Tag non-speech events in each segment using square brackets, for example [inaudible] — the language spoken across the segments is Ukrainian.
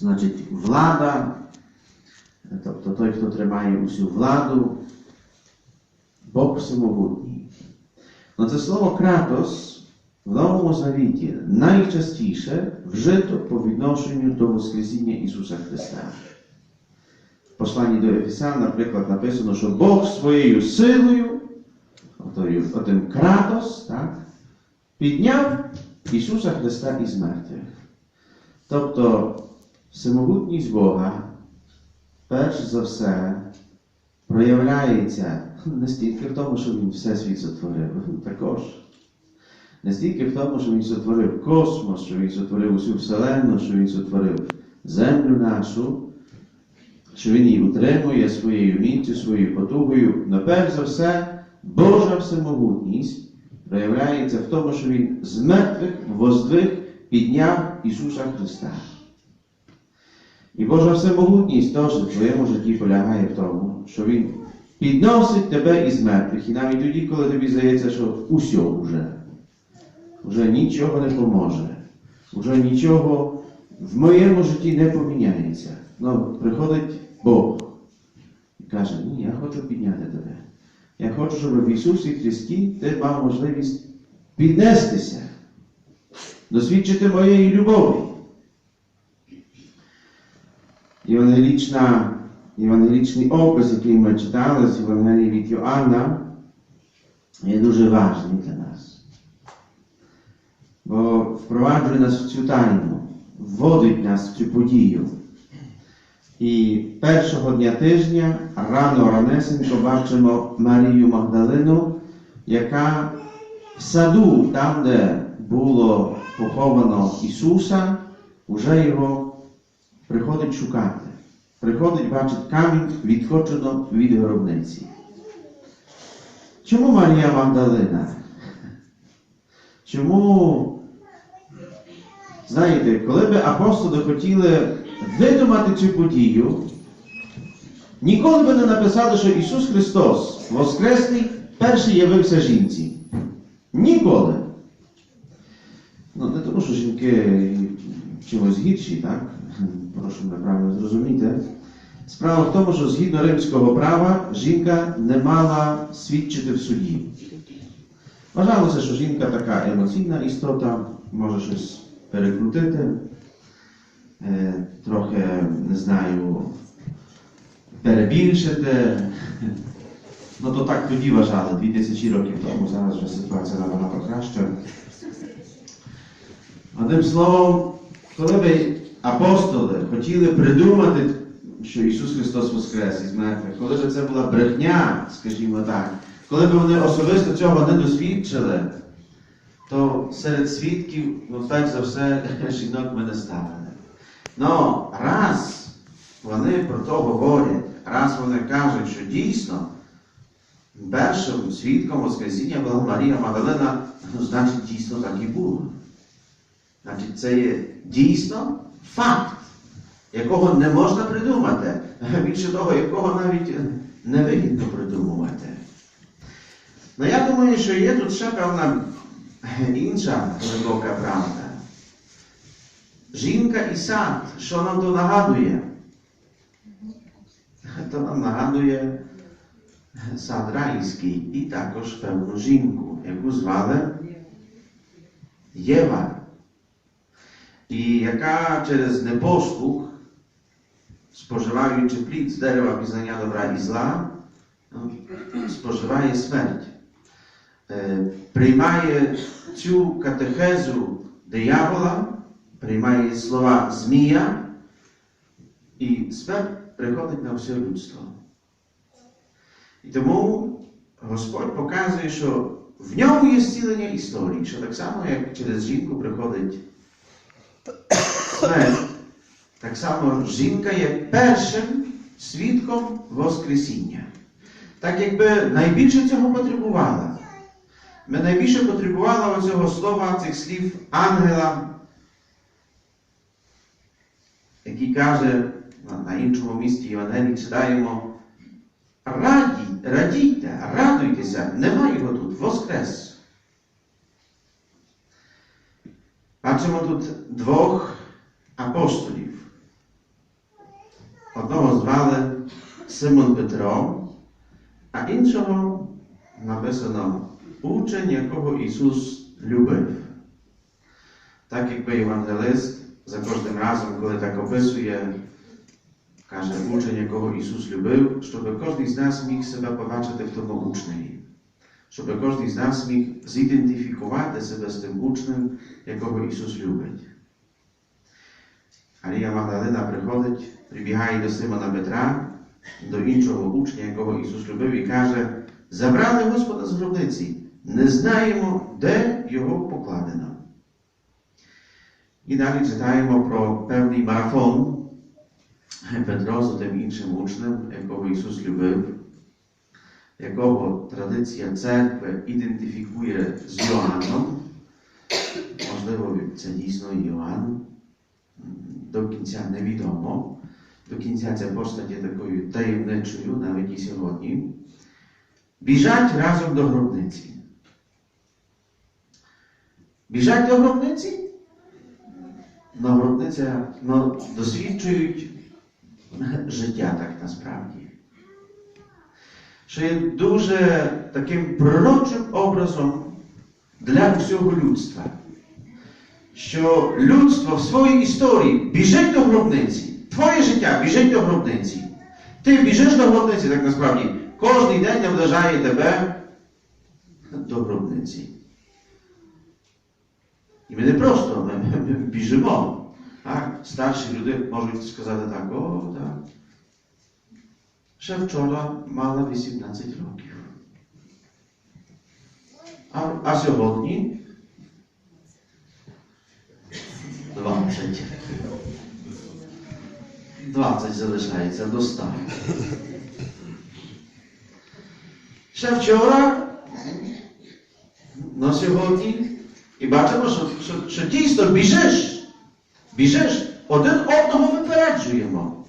значить влада, тобто той, хто тримає усю владу, Бог всемогутній. Ну це слово кратос в Новому Завіті найчастіше вжито по відношенню до Воскресіння Ісуса Христа. В посланні до Ефесян, наприклад, написано, що Бог своєю силою, отим кратос, так, підняв Ісуса Христа із мертвих. Тобто всемогутність Бога, перш за все, проявляється не стільки в тому, що Він Всесвіт сотворив, [laughs] також. Не стільки в тому, що Він сотворив космос, що Він сотворив усю Вселенну, що Він сотворив землю нашу, що Він її утримує своєю міцю, своєю потугою. Но перш за все, Божа всемогутність проявляється в тому, що Він з мертвих воздвиг підняв Ісуса Христа. І Божа всемогутність теж в твоєму житті полягає в тому, що Він підносить тебе із мертвих. І навіть тоді, коли тобі здається, що усьо вже, вже нічого не поможе, вже нічого в моєму житті не поміняється. Ну, приходить Бог і каже, ні, я хочу підняти тебе. Я хочу, щоб в Ісусі Христі ти мав можливість піднестися, досвідчити моєї любові. Євангелічна, євангелічний опис, який ми читали з Євангелії від Йоанна, є дуже важний для нас. Бо впроваджує нас в цю тайну, вводить нас в цю подію. І першого дня тижня рано ранесенько бачимо Марію Магдалину, яка в саду, там, де було поховано Ісуса, вже його приходить шукати. Приходить, бачить камінь відхочено від гробниці. Чому Марія Магдалина? Чому, знаєте, коли би апостоли хотіли видумати цю подію, ніколи би не написали, що Ісус Христос Воскресний перший явився жінці. Ніколи. Ну, не тому, що жінки чимось гірші, так? Прошу мене правильно зрозуміти. Справа в тому, що згідно римського права жінка не мала свідчити в суді. Вважалося, що жінка така емоційна істота, може щось перекрутити, е, трохи, не знаю, перебільшити. Ну то так тоді вважали, 2000 років тому, зараз вже ситуація набагато краща. Одним словом, коли би апостоли хотіли придумати, що Ісус Христос Воскрес із мертвих, коли б це була брехня, скажімо так, коли б вони особисто цього не досвідчили, то серед свідків, ну перш за все, жінок ми не ставили. Ну, раз вони про то говорять, раз вони кажуть, що дійсно першим свідком Воскресіння була Марія Магдалина, ну, значить, дійсно так і було. Значить, це є дійсно факт, якого не можна придумати. [laughs] Більше того, якого навіть невигідно придумувати. Ну я думаю, що є тут ще певна інша глибока правда. Жінка і сад, що нам то нагадує? [laughs] То нам нагадує сад райський і також певну жінку, яку звали Єва. І яка через непослух, споживаючи плід з дерева пізнання добра і зла, ну, споживає смерть. Е, Приймає цю катехезу диявола, приймає слова Змія, і смерть приходить на все людство. І тому Господь показує, що в ньому є зцілення історії, що так само, як через жінку приходить смерть, так само жінка є першим свідком Воскресіння. Так якби найбільше цього потребувала. Ми найбільше потребували оцього слова, цих слів ангела, який каже на, іншому місці Євангелії читаємо, раді, радійте, радуйтеся, нема його тут, воскрес. Бачимо тут двох апостолів. Одного звали Симон Петро, а іншого написано учень, якого Ісус любив. Так якби євангелист за кожним разом, коли так описує, каже учень, якого Ісус любив, щоб кожен з нас міг себе побачити в тому учневі. Щоб кожен з нас міг зідентифікувати себе з тим учнем, якого Ісус любить. Марія Магдалина приходить, прибігає до Симона Петра, до іншого учня, якого Ісус любив, і каже: Забрали Господа з гробниці, не знаємо, де його покладено. І далі читаємо про певний марафон Петро з тим іншим учнем, якого Ісус любив, якого традиція церкви ідентифікує з Йоанном. Можливо, це дійсно Йоанн. До кінця невідомо. До кінця ця постать є такою таємничою, навіть і сьогодні. Біжать разом до гробниці. Біжать до гробниці? На гробниця ну, досвідчують життя так насправді. Що є дуже таким пророчим образом для всього людства. Що людство в своїй історії біжить до гробниці. Твоє життя біжить до гробниці. Ти біжиш до гробниці, так насправді. Кожний день наближає тебе до гробниці. І ми не просто ми, ми біжимо. Так? Старші люди можуть сказати так, о, так. Ще вчора мала 18 років. А, а сьогодні 20. 20 залишається до 100. Ще вчора, на сьогодні, і бачимо, що, що, що дійсно біжиш, біжиш, один одного випереджуємо.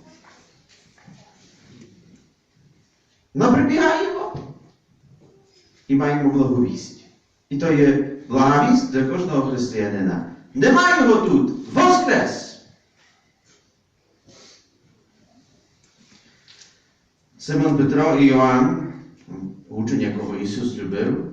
Ми прибігаємо і маємо благовість. І то є благовість для кожного християнина. Нема його тут. Воскрес! Симон Петро і Йоанн, учень, якого Ісус любив,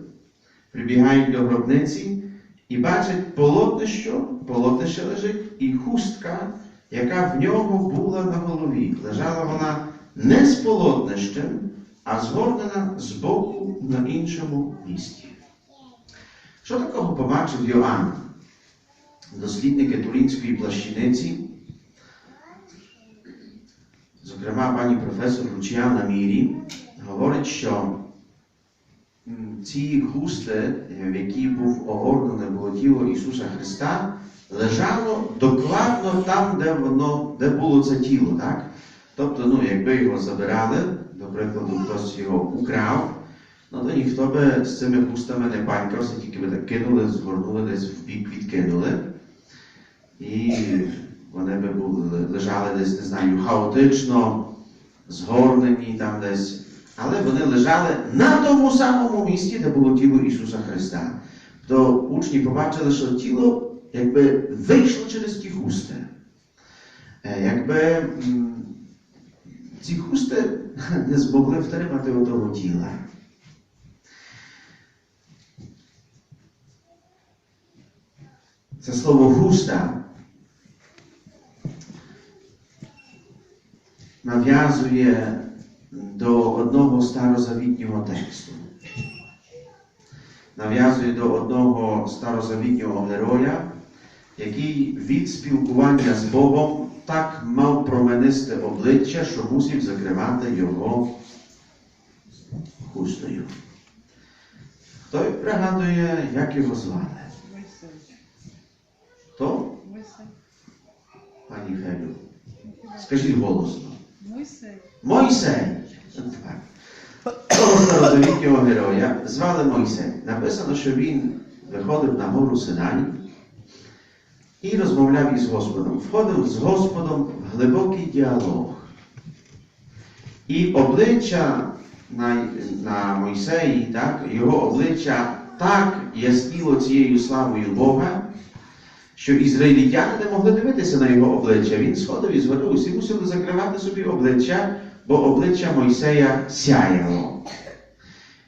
прибігають до гробниці і бачать полотнище, полотнище лежить і хустка, яка в нього була на голові. Лежала вона не з полотнищем, а згорнена з боку на іншому місці. Що такого побачив Йоанн? Дослідники Турінської плащаниці, зокрема пані професор Лучіана Мірі, говорить, що ці хусти, в які був огорнене було тіло Ісуса Христа, лежало докладно там, де воно, де було це тіло. Так? Тобто, ну, якби його забирали, до прикладу, хтось його украв, ну то ніхто би з цими хустами не панькався, тільки би так кинули, згорнули десь в бік відкинули. І вони би були, лежали десь, не знаю, хаотично, згорнені там десь. Але вони лежали на тому самому місці, де було тіло Ісуса Христа. То учні побачили, що тіло якби вийшло через ті хусти. Якби ці хусти [laughs] не змогли втримати отого тіла. Це слово хуста нав'язує до одного старозавітнього тексту. Нав'язує до одного старозавітнього героя, який від спілкування з Богом так мав променисте обличчя, що мусив закривати його хустою. Хто пригадує, як його звали? Хто? Пані Федю. Скажіть голосно. Мойсей. Мойсей. Того старозавітнього героя звали Мойсей. Написано, що він виходив на гору Синай і розмовляв із Господом. Входив з Господом в глибокий діалог. І обличчя на, на Мойсеї, так, його обличчя так ясніло цією славою Бога, що ізраїльтяни не могли дивитися на його обличчя. Він сходив із гори, усі мусили закривати собі обличчя, бо обличчя Мойсея сяяло.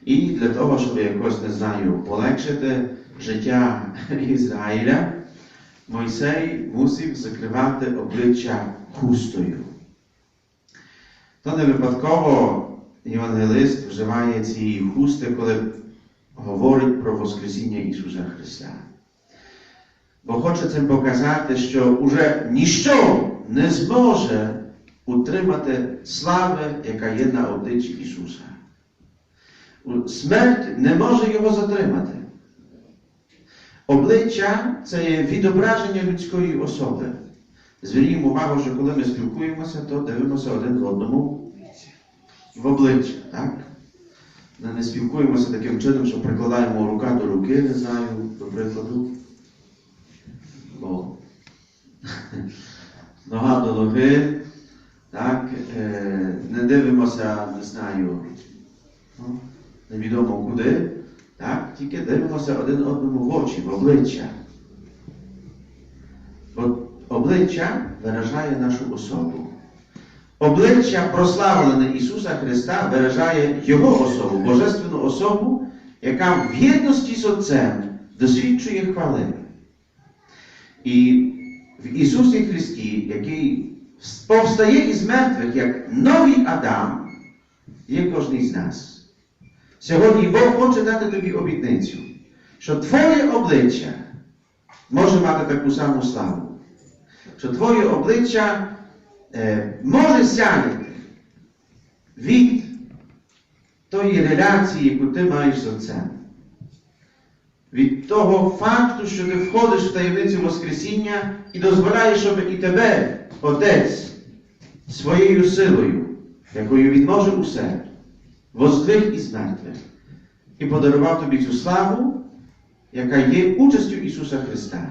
І для того, щоб якось, не знаю, полегшити життя [laughs] Ізраїля, Мойсей мусив закривати обличчя хустою. То не випадково євангелист вживає цієї хусти, коли говорить про Воскресіння Ісуса Христа. Бо хоче цим показати, що уже ніщо не зможе утримати слави, яка є на обличчі Ісуса. Смерть не може його затримати. Обличчя це є відображення людської особи. Звернімо увагу, що коли ми спілкуємося, то дивимося один в одному в обличчя. Так? Ми не спілкуємося таким чином, що прикладаємо рука до руки, не знаю, до прикладу. Бо [laughs] нога до ноги, так? Е, не дивимося, не знаю, ну, невідомо куди, так? тільки дивимося один одному в очі, в обличчя. Бо обличчя виражає нашу особу. Обличчя прославлене Ісуса Христа виражає Його особу, Божественну особу, яка в єдності з Отцем досвідчує хвали. І в Ісусі Христі, який повстає із мертвих як новий Адам, є кожен з нас. Сьогодні Бог хоче дати тобі обітницю, що Твоє обличчя може мати таку саму славу, що Твоє обличчя е, може сяяти від тої реляції, яку ти маєш з Отцем. Від того факту, що ти входиш в таємницю Воскресіння і дозволяєш, щоб і тебе, Отець, своєю силою, якою він може усе, воздвиг із мертвих і подарував тобі цю славу, яка є участю Ісуса Христа.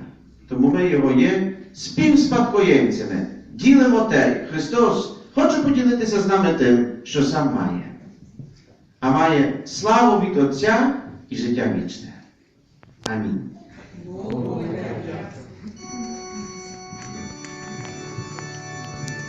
Тому ми Його є співспадкоємцями. Ділимо те. Христос хоче поділитися з нами тим, що сам має. А має славу від Отця і життя вічне. Амінь.